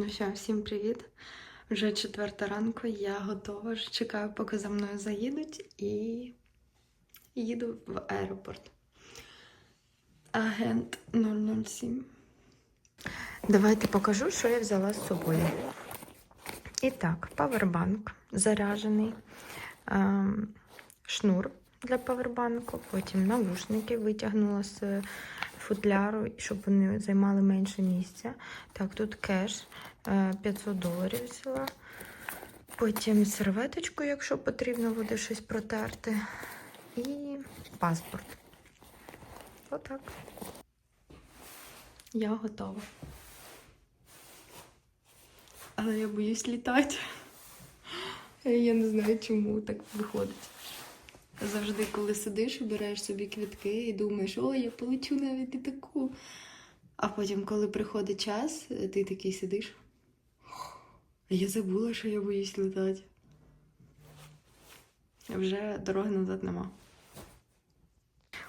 Ну що, всім привіт. Вже четверта ранку, я готова. Чекаю, поки за мною заїдуть, і їду в аеропорт. Агент 007. Давайте покажу, що я взяла з собою. І так, павербанк заряджений, ем, шнур для павербанку, потім навушники витягнула з футляру, щоб вони займали менше місця. Так, тут кеш е, 500 доларів взяла. Потім серветочку, якщо потрібно буде щось протерти. І паспорт. Отак. Я готова. Але я боюсь літати. Я не знаю, чому так виходить. Завжди, коли сидиш, береш собі квітки і думаєш, ой, я полечу навіть і таку. А потім, коли приходить час, ти такий сидиш. «А Я забула, що я боюсь літати. Вже дороги назад нема.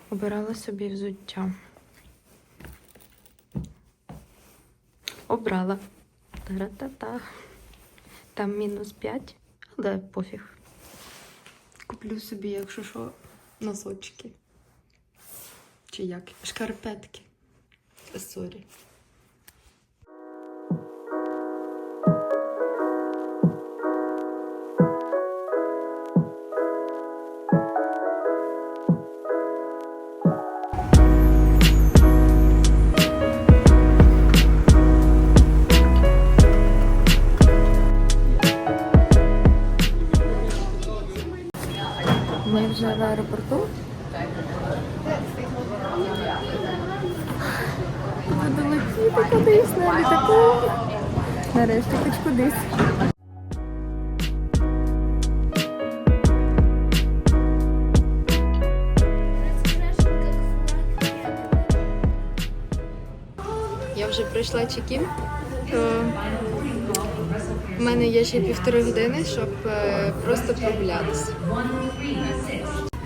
Обирала собі взуття. Обрала. Та-ра-та-та. Там мінус 5, але пофіг. Куплю собі, якщо що, носочки. Чи як? Шкарпетки. Сорі. В аеропорту. Нарешті хоч кудись. Я вже пройшла чекін. То в мене є ще півтори години, щоб е, просто прогулятися.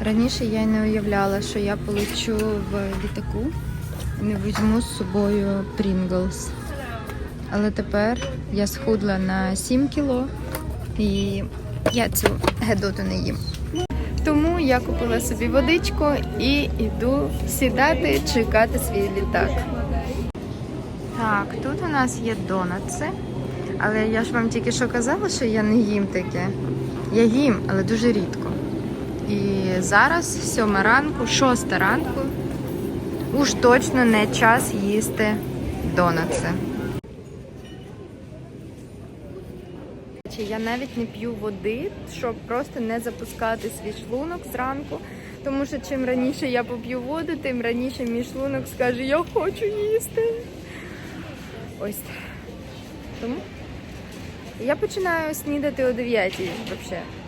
Раніше я не уявляла, що я полечу в літаку і не візьму з собою Pringles. Але тепер я схудла на 7 кіло і я цю гедоту не їм. Тому я купила собі водичку і йду сідати, чекати свій літак. Так, тут у нас є донатси. Але я ж вам тільки що казала, що я не їм таке. Я їм, але дуже рідко. І зараз сьома ранку, шоста ранку, уж точно не час їсти донатси. Я навіть не п'ю води, щоб просто не запускати свій шлунок зранку. Тому що чим раніше я поп'ю воду, тим раніше мій шлунок скаже, я хочу їсти. Ось. Тому я починаю снідати о 9 взагалі.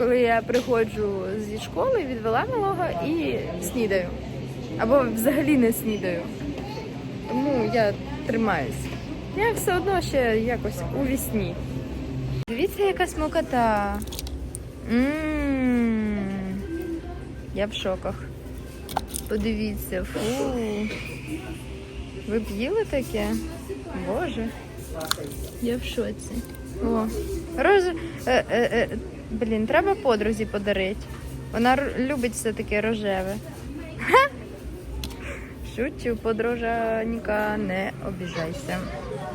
Коли я приходжу зі школи, відвела малого і снідаю. Або взагалі не снідаю. Тому я тримаюсь. Я все одно ще якось у вісні. Дивіться, яка смокота. М-м-м. Я в шоках. Подивіться, фу. Ви б їли таке? Боже. Я в шоці. О, рож... е, е, е, блін, треба подрузі подарити. Вона любить все таке рожеве. Шучу, подружанька, не обіжайся.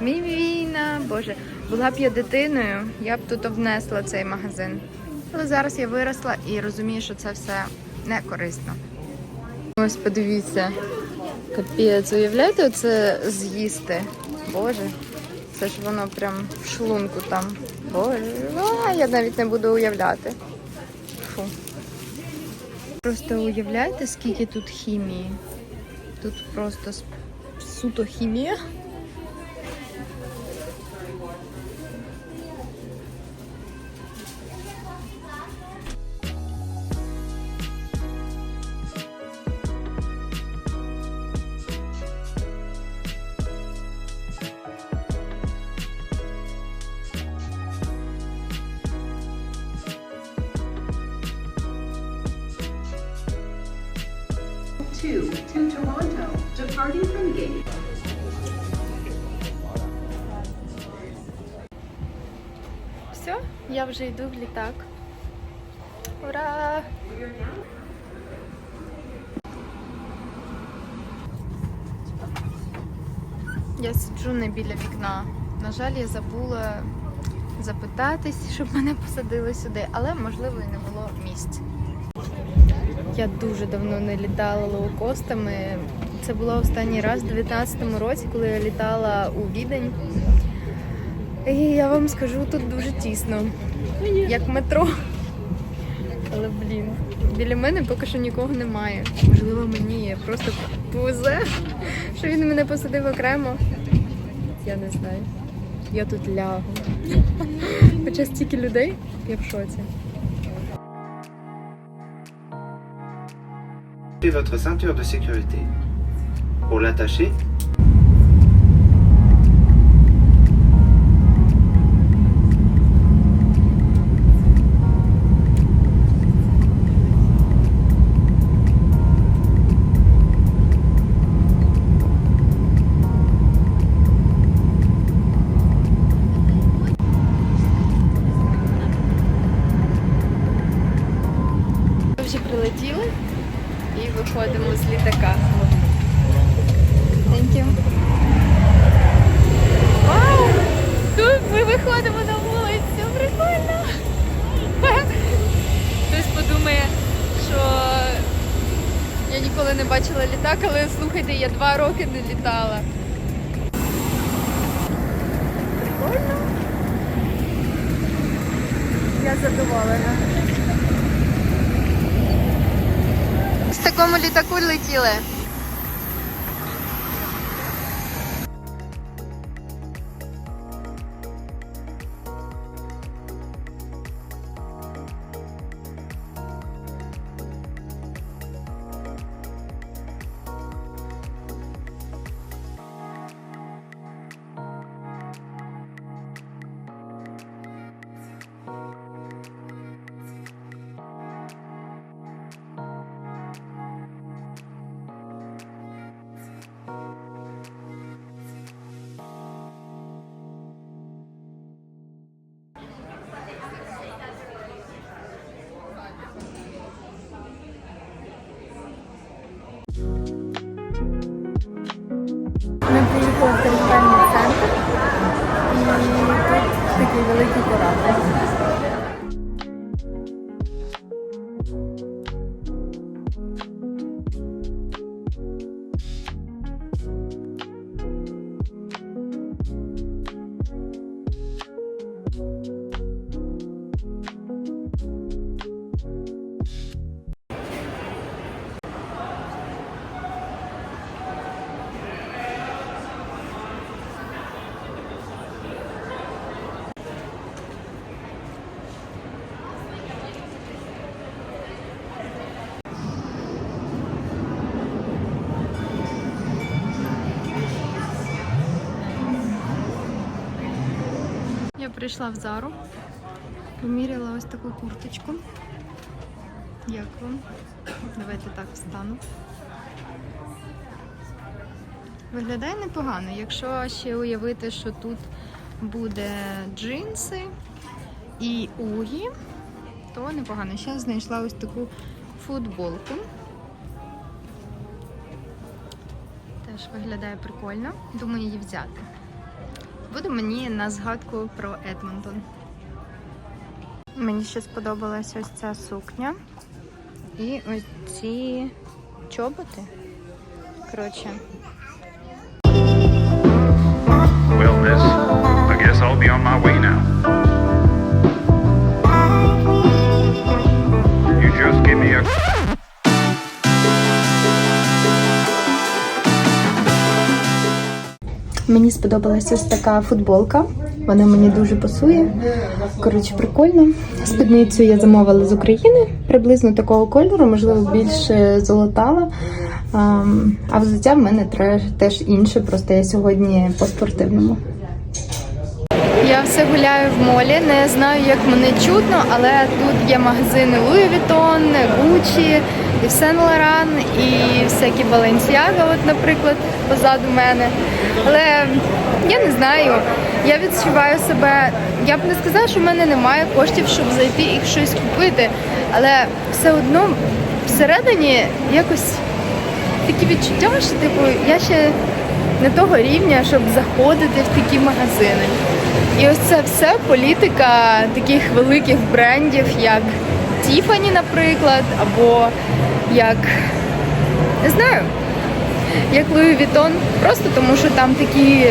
Мівіна, боже, була б я дитиною, я б тут внесла цей магазин. Але зараз я виросла і розумію, що це все не корисно. Ось подивіться. Капець, уявляєте, оце з'їсти? Боже. Це ж воно прям в шлунку там. Боже, а, я навіть не буду уявляти. Фу. Просто уявляєте, скільки тут хімії? Тут просто суто хімія. Two to Toronto, departing from gate Все, я вже йду в літак. Ура! Я сиджу не біля вікна. На жаль, я забула запитатись, щоб мене посадили сюди, але можливо і не було місць. Я дуже давно не літала лоукостами. Це було останній раз у 2019 році, коли я літала у Відень. І я вам скажу, тут дуже тісно, як метро. Але блін, біля мене поки що нікого немає. Можливо, мені просто повезе, що він мене посадив окремо. Я не знаю. Я тут лягу. Хоча стільки людей, я в шоці. Votre ceinture de sécurité. Pour l'attacher, літак, але слухайте, я два роки не літала. Прикольно. Я задоволена. В такому літаку летіли. Ми приїхали в територіальний центр і тут такий великий корабль. Я прийшла в Зару, поміряла ось таку курточку. Як вам? Давайте так встану. Виглядає непогано. Якщо ще уявити, що тут буде джинси і угі, то непогано. Ще знайшла ось таку футболку. Теж виглядає прикольно. Думаю її взяти. Буде мені на згадку про Едмонтон. Мені ще сподобалася ось ця сукня. І ось ці чоботи. Коротше, Well, miss, I guess I'll be on my way now. Мені сподобалася ось така футболка. Вона мені дуже пасує. Коротше, прикольно. Спідницю я замовила з України, приблизно такого кольору, можливо, більш золотава. Ам, А взуття в мене теж інше, просто я сьогодні по спортивному. Я все гуляю в молі, не знаю, як мене чутно, але тут є магазини Louis Vuitton, Gucci, і Saint Laurent, і всякі Balenciaga, от, наприклад, позаду мене. Але я не знаю. я відчуваю себе. Я б не сказала, що в мене немає коштів, щоб зайти і щось купити. Але все одно всередині якось такі відчуття, що типу, я ще не того рівня, щоб заходити в такі магазини. І ось це все політика таких великих брендів, як Tiffany, наприклад, або як не знаю, як Louis Vuitton, просто тому що там такі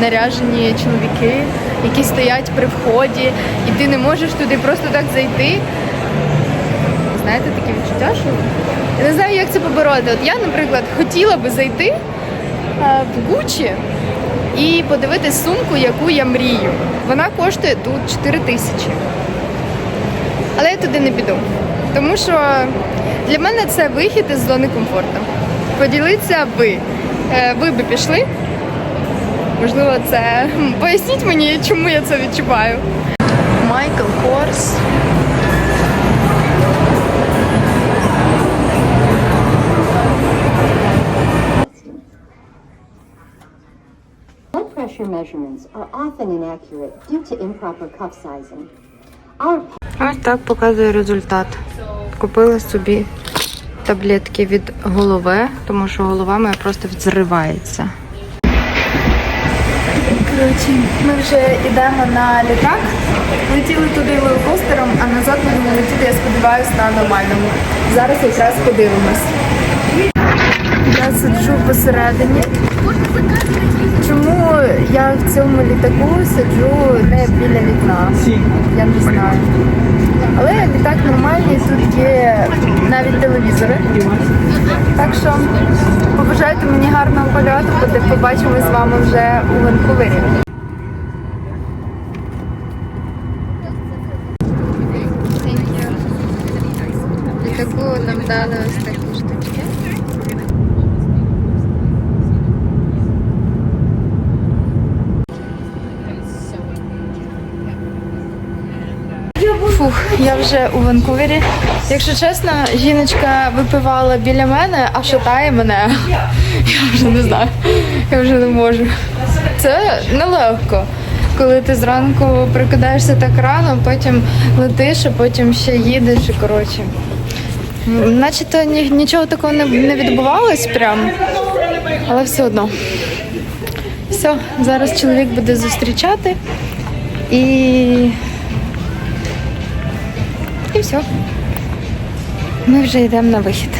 наряжені чоловіки, які стоять при вході, і ти не можеш туди просто так зайти. Знаєте, таке відчуття, що я не знаю, як це побороти. От я, наприклад, хотіла би зайти е, в Гуччі і подивитись сумку, яку я мрію. Вона коштує тут 4 тисячі. Але я туди не піду. Тому що для мене це вихід із зони комфорту. Поділіться ви. Е, Ви би пішли? Можливо, це. Поясніть мені, чому я це відчуваю. Майкл Корс. Blood pressure measurements are often inaccurate due to improper cuff sizing. Our Ось так показує результат. Купила собі таблетки від голови, тому що голова моя просто взривається. Коротше, ми вже йдемо на літак. Летіли туди лоукостером, а назад будемо летіти, я сподіваюся, на нормальному. Зараз якраз подивимось. Я сиджу посередині. Чому я в цьому літаку сиджу не біля вікна? Я не знаю. Але літак нормальний, тут є навіть телевізори. Так що побажайте мені гарного польоту, буде побачимо з вами вже у Ванкувері. Літаку нам дали ось такі Фух, я вже у Ванкувері. Якщо чесно, жіночка випивала біля мене, а шатає мене. Я вже не знаю. Я вже не можу. Це нелегко. Коли ти зранку прикидаєшся так рано, потім летиш, а потім ще їдеш і коротше. Начебто ні, нічого такого не відбувалось прям, але все одно. Все, зараз чоловік буде зустрічати і і все. Ми вже йдемо на вихід.